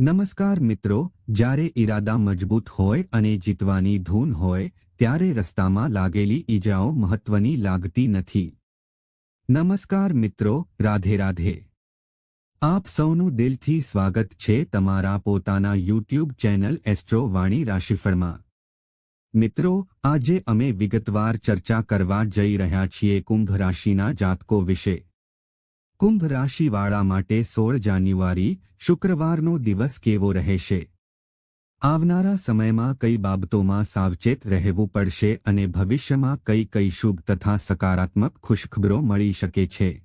નમસ્કાર મિત્રો, જ્યારે ઈરાદા મજબૂત હોય અને જીતવાની ધૂન હોય, ત્યારે રસ્તામાં લાગેલી ઈજાઓ મહત્વની લાગતી નથી. નમસ્કાર મિત્રો, રાધે રાધે. આપ સૌનું દિલથી સ્વાગત છે તમારા પોતાના યુટ્યુબ ચેનલ એસ્ટ્રો વાણી રાશિફળમાં. મિત્રો, આજે અમે વિગતવાર ચર્ચા કરવા જઈ રહ્યા છીએ કુંભ રાશિના જાતકો વિશે. કુંભ રાશિવાળા માટે સોળ જાન્યુઆરી શુક્રવારનો દિવસ કેવો રહેશે? આવનારા સમયમાં કઈ બાબતોમાં સાવચેત રહેવું પડશે અને ભવિષ્યમાં કઈ કઈ શુભ તથા સકારાત્મક ખુશખબરો મળી શકે છે?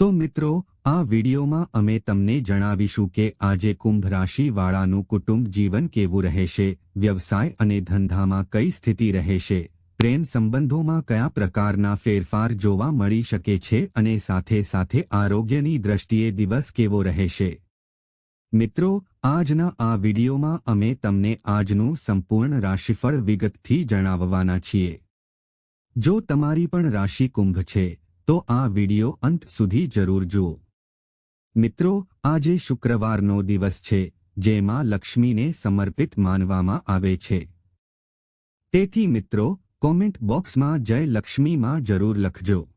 તો મિત્રો, આ વિડીયોમાં અમે તમને જણાવીશું કે આજે કુંભ રાશિવાળાનું કુટુંબ જીવન કેવું રહેશે, વ્યવસાય અને ધંધામાં કઈ સ્થિતિ રહેશે? પ્રેમ સંબંધોમાં કયા પ્રકારના ફેરફાર જોવા મળી શકે છે અને સાથે સાથે આરોગ્યની દ્રષ્ટિએ દિવસ કેવો રહેશે? મિત્રો, આજના આ વિડીયોમાં અમે તમને આજનું સંપૂર્ણ રાશિફળ વિગતથી જણાવવાના છીએ. જો તમારી પણ રાશિ કુંભ છે, તો આ વીડિયો અંત સુધી જરૂર જુઓ. મિત્રો, આજે શુક્રવારનો દિવસ છે, જેમાં લક્ષ્મીને સમર્પિત માનવામાં આવે છે. તેથી મિત્રો કોમેન્ટ બોક્સમાં જય લક્ષ્મીમાં જરૂર લખજો.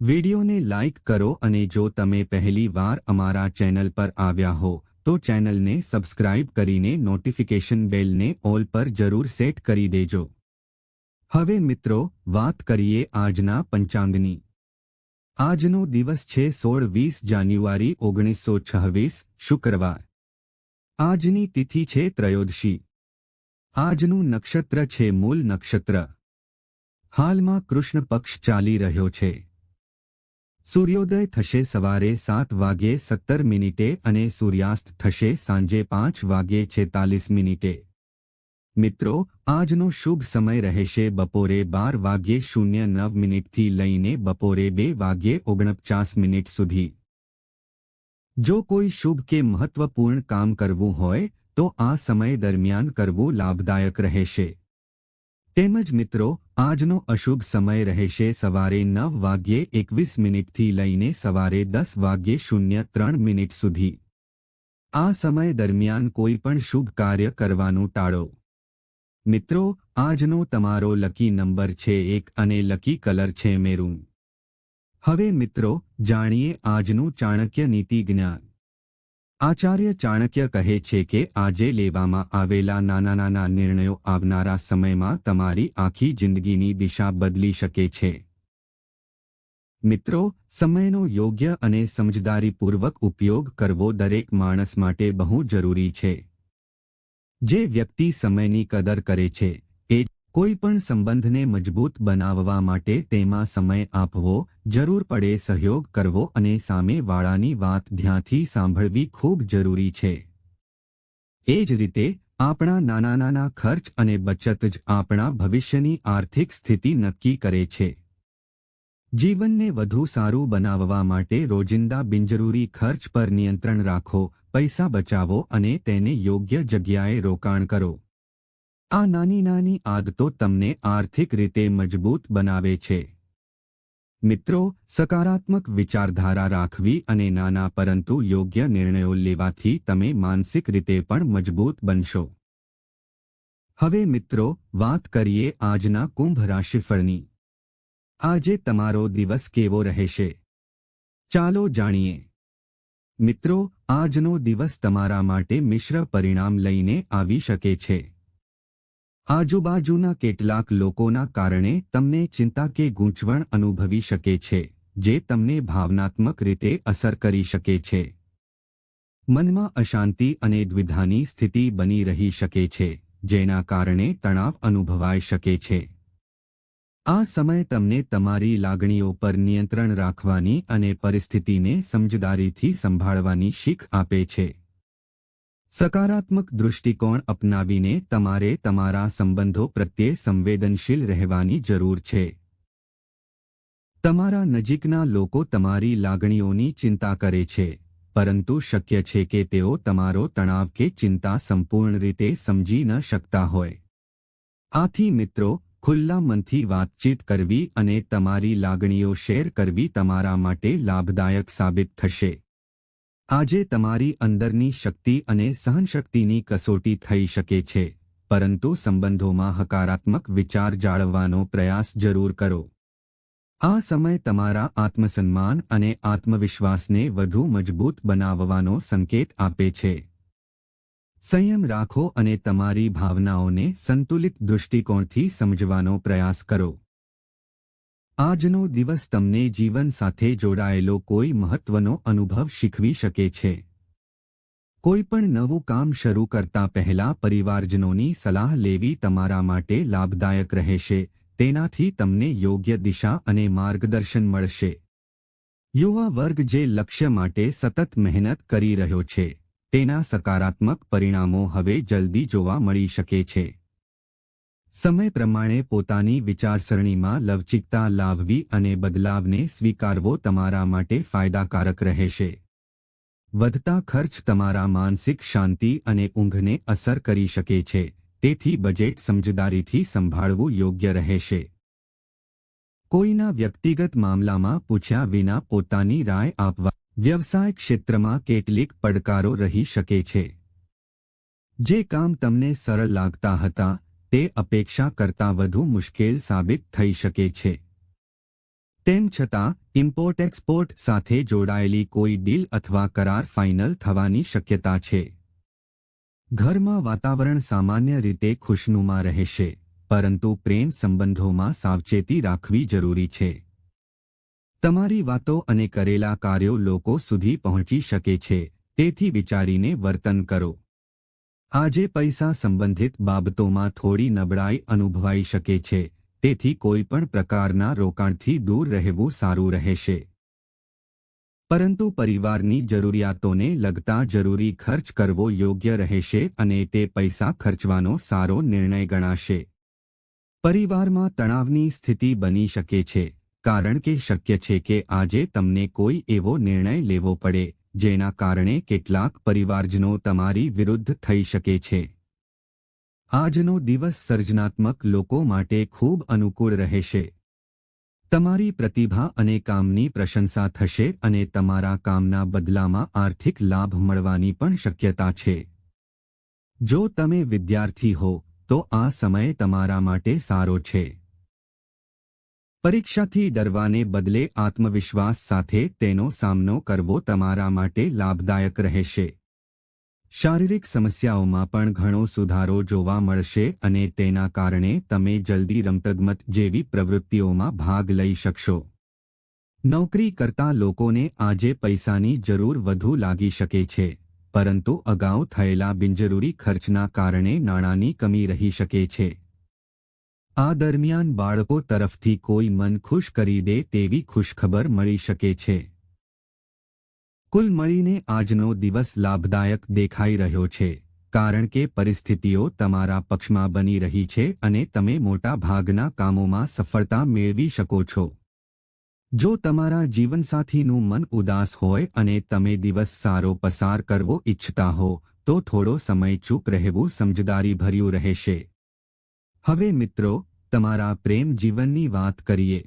વિડિયોને લાઇક કરો અને જો તમે પહેલી વાર અમારા ચેનલ પર આવ્યા હો, તો ચેનલને સબસ્ક્રાઇબ કરીને નોટિફિકેશન બેલને ઓલ પર જરૂર સેટ કરી દેજો. હવે મિત્રો, વાત કરીએ આજના પંચાંગની. આજનો દિવસ છે સોળ વીસ જાન્યુઆરી ઓગણીસો છવ્વીસ, શુક્રવાર. આજની તિથિ છે ત્રયોદશી. આજનું નક્ષત્ર છે મૂલ નક્ષત્ર. હાલમાં કૃષ્ણ પક્ષ ચાલી રહ્યો છે. સૂર્યોદય થશે સવારે સાત વાગ્યે સત્તર મિનિટે અને સૂર્યાસ્ત થશે સાંજે પાંચ વાગ્યે છેતાલીસ મિનિટે. મિત્રો, આજનો શુભ સમય રહેશે બપોરે બાર વાગ્યે શૂન્ય નવ મિનિટથી લઈને બપોરે બે વાગ્યે ઓગણપચાસ મિનિટ સુધી. જો કોઈ શુભ કે મહત્વપૂર્ણ કામ કરવું હોય તો આ સમય દરમિયાન કરવું લાભદાયક રહેશે. તેમજ મિત્રો, આજનો અશુભ સમય રહેશે. સવારે નવ વાગ્યે એકવીસ મિનિટથી લઈને સવારે દસ વાગ્યે શૂન્ય ત્રણ મિનિટ સુધી. આ સમય દરમિયાન કોઈ પણ શુભ કાર્ય કરવાનું ટાળો. મિત્રો, આજનો તમારો લકી નંબર છે એક અને લકી કલર છે મેરૂન. હવે મિત્રો, જાણીએ આજનું ચાણક્ય નીતિ જ્ઞાન. આચાર્ય ચાણક્ય કહે છે કે આજે લેવામાં આવેલા નાના નાના નિર્ણયો આવનારા સમયમાં તમારી આખી જિંદગીની દિશા બદલી શકે છે. મિત્રો, સમયનો યોગ્ય અને સમજદારીપૂર્વક ઉપયોગ કરવો દરેક માણસ માટે બહુ જરૂરી છે. જે વ્યક્તિ સમયની કદર કરે છે કોઈ પણ સંબંધને મજબૂત બનાવવા માટે તેમાં સમય આપવો, જરૂર પડે સહયોગ કરવો અને સામેવાળાની વાત ધ્યાનથી સાંભળવી ખૂબ જરૂરી છે. એ જ રીતે, આપણા નાના નાના ખર્ચ અને બચત જ આપણા ભવિષ્યની આર્થિક સ્થિતિ નક્કી કરે છે. જીવનને વધુ સારું બનાવવા માટે રોજિંદા બિનજરૂરી ખર્ચ પર નિયંત્રણ રાખો, પૈસા બચાવો અને તેને યોગ્ય જગ્યાએ રોકાણ કરો. આ નાની નાની આદતો તમને આર્થિક રીતે મજબૂત બનાવે છે. મિત્રો, સકારાત્મક વિચારધારા રાખવી અને નાના પરંતુ યોગ્ય નિર્ણયો લેવાથી તમે માનસિક રીતે પણ મજબૂત બનશો. હવે મિત્રો, વાત કરીએ આજના કુંભ રાશિફળની. આજે તમારો દિવસ કેવો રહેશે? ચાલો જાણીએ. મિત્રો, આજનો દિવસ તમારા માટે મિશ્ર પરિણામ લઈને આવી શકે છે. આજુબાજુના કેટલાક લોકોના કારણે તમને ચિંતા કે ગૂંચવણ અનુભવી શકે છે, જે તમને ભાવનાત્મક રીતે અસર કરી શકે છે. મનમાં અશાંતિ અને દ્વિધાની સ્થિતિ બની રહી શકે છે, જેના કારણે તણાવ અનુભવાઈ શકે છે. આ સમય તમને તમારી લાગણીઓ પર નિયંત્રણ રાખવાની અને પરિસ્થિતિને સમજદારીથી સંભાળવાની શીખ આપે છે. સકારાત્મક દૃષ્ટિકોણ અપનાવીને તમારે તમારા સંબંધો પ્રત્યે સંવેદનશીલ રહેવાની જરૂર છે. તમારા નજીકના લોકો તમારી લાગણીઓની ચિંતા કરે છે, પરંતુ શક્ય છે કે તેઓ તમારો તણાવ કે ચિંતા સંપૂર્ણ રીતે સમજી ન શકતા હોય. આથી મિત્રો, ખુલ્લા મનથી વાતચીત કરવી અને તમારી લાગણીઓ શેર કરવી તમારા માટે લાભદાયક સાબિત થશે. આજે તમારી અંદરની શક્તિ અને સહનશક્તિની કસોટી થઈ શકે છે, પરંતુ સંબંધોમાં હકારાત્મક વિચાર જાળવવાનો પ્રયાસ જરૂર કરો. આ સમય તમારા આત્મસન્માન અને આત્મવિશ્વાસને વધુ મજબૂત બનાવવાનો સંકેત આપે છે. સંયમ રાખો અને તમારી ભાવનાઓને સંતુલિત દૃષ્ટિકોણથી સમજવાનો પ્રયાસ કરો. આજનો દિવસ તમને જીવન સાથે જોડાયેલો કોઈ મહત્વનો અનુભવ શીખવી શકે છે. કોઈ પણ નવું કામ શરૂ કરતા પહેલા પરિવારજનોની સલાહ લેવી તમારા માટે લાભદાયક રહેશે, તેનાથી તમને યોગ્ય દિશા અને માર્ગદર્શન મળશે. યુવા વર્ગ જે લક્ષ્ય માટે સતત મહેનત કરી રહ્યો છે, તેના સકારાત્મક પરિણામો હવે જલ્દી જોવા મળી શકે છે. સમય પ્રમાણે પોતાની વિચારસરણીમાં લવચિકતા લાવવી અને બદલાવને સ્વીકારવો તમારા માટે ફાયદાકારક રહેશે. વધતા ખર્ચ તમારા માનસિક શાંતિ અને ઊંઘને અસર કરી શકે છે, તેથી બજેટ સમજદારીથી સંભાળવું યોગ્ય રહેશે. કોઈના વ્યક્તિગત મામલામાં પૂછ્યા વિના પોતાની રાય આપવા. વ્યવસાય ક્ષેત્રમાં કેટલીક પડકારો રહી શકે છે. જે કામ તમને સરળ લાગતા હતા તે અપેક્ષા કરતાં વધુ મુશ્કેલ સાબિત થઈ શકે છે. તેમ છતાં ઇમ્પોર્ટ એક્સપોર્ટ સાથે જોડાયેલી કોઈ ડીલ અથવા કરાર ફાઇનલ થવાની શક્યતા છે. ઘરમાં વાતાવરણ સામાન્ય રીતે ખુશનુમા રહેશે, પરંતુ પ્રેમ સંબંધોમાં સાવચેતી રાખવી જરૂરી છે. તમારી વાતો અને કરેલા કાર્યો લોકો સુધી પહોંચી શકે છે, તેથી વિચારીને વર્તન કરો. આજે પૈસા સંબંધિત બાબતોમાં થોડી નબળાઈ અનુભવાઈ શકે છે, તેથી કોઈ પણ પ્રકારના રોકાણથી દૂર રહેવું સારું રહેશે. પરંતુ પરિવારની જરૂરિયાતોને લગતા જરૂરી ખર્ચ કરવો યોગ્ય રહેશે અને તે પૈસા ખર્ચવાનો સારો નિર્ણય ગણાશે. પરિવારમાં તણાવની સ્થિતિ બની શકે છે, કારણ કે શક્ય છે કે આજે તમને કોઈ એવો નિર્ણય લેવો પડે જેના કારણે કેટલાક પરિવારજનો તમારી વિરુદ્ધ થઈ શકે છે. આજનો દિવસ સર્જનાત્મક લોકો માટે ખૂબ અનુકૂળ રહેશે. તમારી પ્રતિભા અને કામની પ્રશંસા થશે અને તમારા કામના બદલામાં આર્થિક લાભ મળવાની પણ શક્યતા છે. જો તમે વિદ્યાર્થી હો, તો આ સમય તમારા માટે સારો છે. પરીક્ષાથી ડરવાને બદલે આત્મવિશ્વાસ સાથે તેનો સામનો કરવો તમારા માટે લાભદાયક રહેશે. શારીરિક સમસ્યાઓમાં પણ ઘણો સુધારો જોવા મળશે અને તેના કારણે તમે જલ્દી રમતગમત જેવી પ્રવૃત્તિઓમાં ભાગ લઈ શકશો. નોકરી કરતા લોકોને આજે પૈસાની જરૂર વધુ લાગી શકે છે, પરંતુ અગાઉ થયેલા બિનજરૂરી ખર્ચના કારણે નાણાંની કમી રહી શકે છે. આ દરમિયાન બાળકો તરફથી કોઈ મન ખુશ કરી દે તેવી ખુશખબર મળી શકે છે. કુલ મળીને આજનો દિવસ લાભદાયક દેખાઈ રહ્યો છે, કારણ કે પરિસ્થિતિઓ તમારા પક્ષમાં બની રહી છે અને તમે મોટા ભાગના કામોમાં સફળતા મેળવી શકો છો. જો તમારા જીવનસાથીનું મન ઉદાસ હોય અને તમે દિવસ સારો પસાર કરવો ઇચ્છતા હો, તો થોડો સમય ચૂપ રહેવું સમજદારીભર્યું રહેશે. હવે મિત્રો તમારા પ્રેમ જીવનની વાત કરીએ.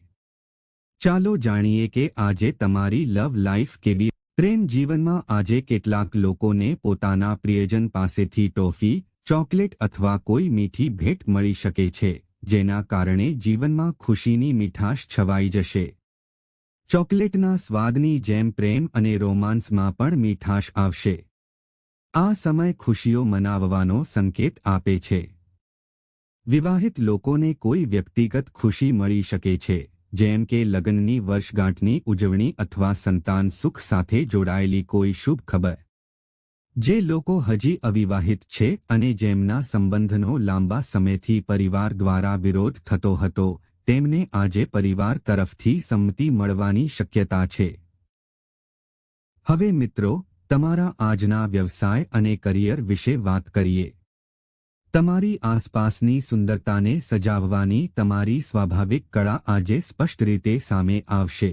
ચાલો જાણીએ કે આજે તમારી લવ લાઈફ કેવી પ્રેમ જીવનમાં આજે કેટલાક લોકોને પોતાના પ્રિયજન પાસેથી ટોફી, ચોકલેટ અથવા કોઈ મીઠી ભેટ મળી શકે છે, જેના કારણે જીવનમાં ખુશીની મીઠાશ છવાઈ જશે. ચોકલેટના સ્વાદની જેમ પ્રેમ અને રોમાન્સમાં પણ મીઠાશ આવશે. આ સમય ખુશીઓ મનાવવાનો સંકેત આપે છે. વિવાહિત લોકોને કોઈ વ્યક્તિગત ખુશી મળી શકે છે, જેમ કે લગ્નની વર્ષગાંઠની ઉજવણી અથવા સંતાન સુખ સાથે જોડાયેલી કોઈ શુભ ખબર. જે લોકો હજી અવિવાહિત છે અને જેમના સંબંધનો લાંબા સમયથી પરિવાર દ્વારા વિરોધ થતો હતો, તેમને આજે પરિવાર તરફથી સંમતિ મળવાની શક્યતા છે. હવે મિત્રો, તમારા આજના વ્યવસાય અને કરિયર વિશે વાત કરીએ. તમારી આસપાસની સુંદરતાને સજાવવાની તમારી સ્વાભાવિક કળા આજે સ્પષ્ટ રીતે સામે આવશે.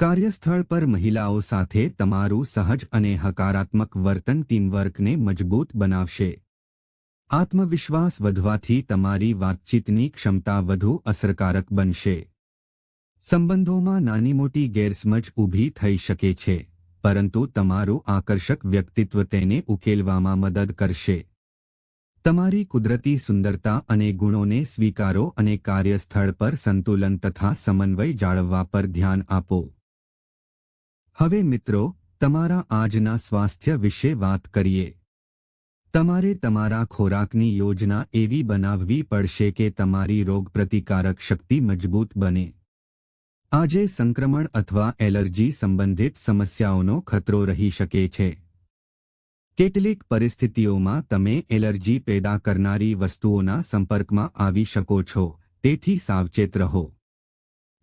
કાર્યસ્થળ પર મહિલાઓ સાથે તમારું સહજ અને હકારાત્મક વર્તન ટીમવર્કને મજબૂત બનાવશે. આત્મવિશ્વાસ વધવાથી તમારી વાતચીતની ક્ષમતા વધુ અસરકારક બનશે. સંબંધોમાં નાની મોટી ગેરસમજ ઊભી થઈ શકે છે, પરંતુ તમારું આકર્ષક વ્યક્તિત્વ તેને ઉકેલવામાં મદદ કરશે. તમારી કુદરતી સુંદરતા અને ગુણોને સ્વીકારો અને કાર્યસ્થળ પર સંતુલન તથા સમન્વય જાળવવા પર ધ્યાન આપો. હવે મિત્રો, તમારા આજના સ્વાસ્થ્ય વિશે વાત કરીએ. તમારે તમારા ખોરાકની યોજના એવી બનાવવી પડશે કે તમારી રોગપ્રતિકારક શક્તિ મજબૂત બને. આજે સંક્રમણ અથવા એલર્જી સંબંધિત સમસ્યાઓનો ખતરો રહી શકે છે. કેટલીક પરિસ્થિતિઓમાં તમે એલર્જી પેદા કરનારી વસ્તુઓના સંપર્કમાં આવી શકો છો, તેથી સાવચેત રહો.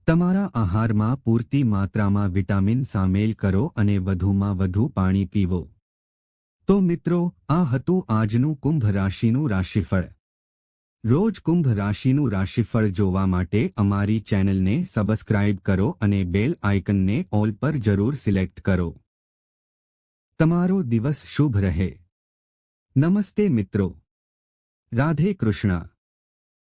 તમારા આહારમાં પૂરતી માત્રામાં વિટામિન સામેલ કરો અને વધુમાં વધુ પાણી પીવો. તો મિત્રો, આ હતું આજનું કુંભ રાશિનું રાશિફળ. રોજ કુંભ રાશિનું રાશિફળ જોવા માટે અમારી ચેનલને સબસ્ક્રાઇબ કરો અને બેલ આઇકનને ઓલ પર જરૂર સિલેક્ટ કરો. તમારો દિવસ શુભ રહે. નમસ્તે મિત્રો. રાધે કૃષ્ણ.